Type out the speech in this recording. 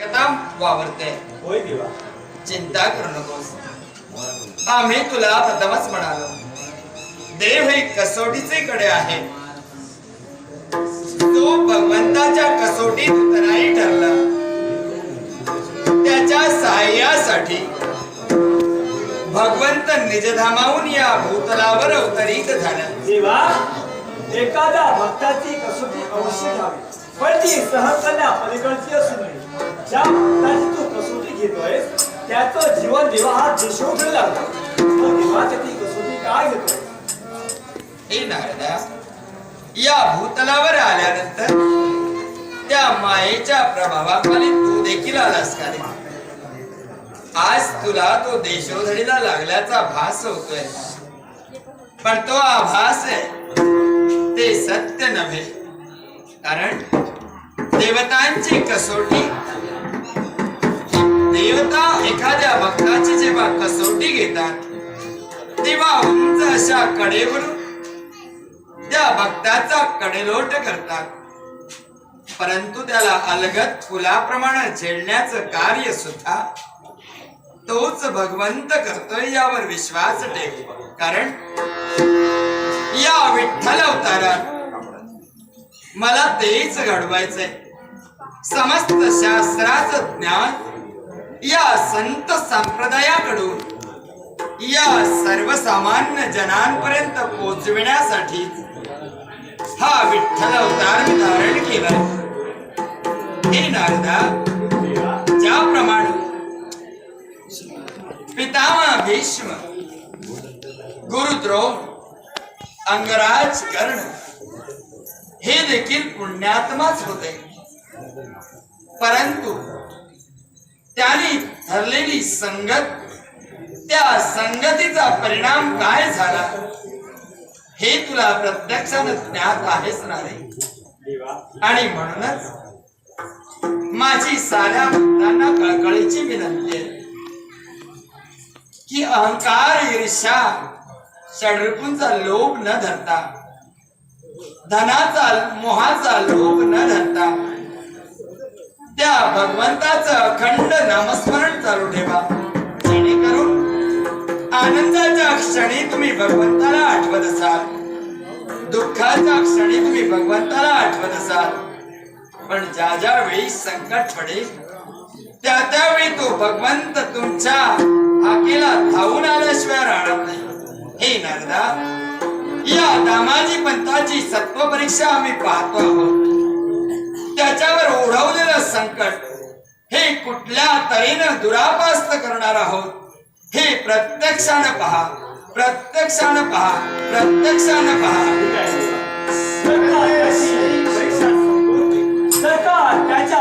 शक्यता वावरते. होय देवा. चिंता करू नकोस. आम्ही तुला प्रथमच म्हणालो. देव हे कसोटीचे कडे आहे. तो भगवंताच्या कसोटीत उतराई ठरला. त्याच्या सहाय्यासाठी भगवंत निजधामाहून या भूतलावर अवतरित झाला. देवा एखाद्या भक्ताची कसोटी अवश्य घ्यावी. पण ती सहकन्या पलीकडची असू नये. ज्या भक्ताची तू कसोटी घेतोय त्याचं जीवन देवा हा देशोधडी लागतो. मग ती कसोटी काय घेतोय हे नारदा या भूतलावर आल्यानंतर त्या मायेच्या प्रभावाखाली तू देखील आलास का रे? आज तुला तो देशोधडीला लागल्याचा भास होतोय. पण तो आभास आहे. ते सत्य नव्हे. कारण देवतांची कसोटी देवता एखाद्या भक्ताची जेव्हा कसोटी घेतात तेव्हा उंच अशा कडेवरून त्या भक्ताचा कडेलोट करतात. परंतु त्याला अलगत फुलाप्रमाणे झेलण्याचं कार्य सुद्धा तोच भगवंत करतोय यावर विश्वास ठेव. कारण या विठ्ठल अवतारात मला तेच घडवायचंय. समस्त शास्त्राचं ज्ञान या संत संप्रदायाकडून या सर्वसामान्य जनांपर्यंत पोहोचविण्यासाठी हा विठ्ठल अवतार मी धारण केला हे नारदा ज्याप्रमाणे पितामह भीष्म गुरुद्रोह अंगराज कर्ण हे देखील पुण्यात्माच होते. परंतु त्यांनी ठरलेली संगत त्या संगतीचा परिणाम काय झाला? हे तुला प्रत्यक्षानं ज्ञात आहेच ना आणि म्हणूनच माझी साऱ्या भक्तांना कळकळीची विनंती आहे की अहंकार ईर्षा षडरिपूंचा लोभ न धरता धनाचा मोहाचा लोभ न धरता त्या भगवंताचं अखंड नामस्मरण चालू ठेवा. जेणेकरून आनंदाच्या क्षणी तुम्ही भगवंताला आठवत असाल. दुःखाच्या क्षणी तुम्ही भगवंताला आठवत असाल. पण ज्या ज्या वेळी संकट पडेल त्या त्यावेळी तो भगवंत तुमच्या हाकेला धावून आल्याशिवाय राहणार नाही. हे नारदा या दामाजी पंताची सत्व परीक्षा आम्ही पाहतो आहोत. त्याच्यावर संकट. हे कुठल्या तऱ्हेनं दुरापास्त करणार आहोत? हे प्रत्यक्षानं पहा. प्रत्यक्षानं पहा. प्रत्यक्षानं पहा. सरकार त्याच्या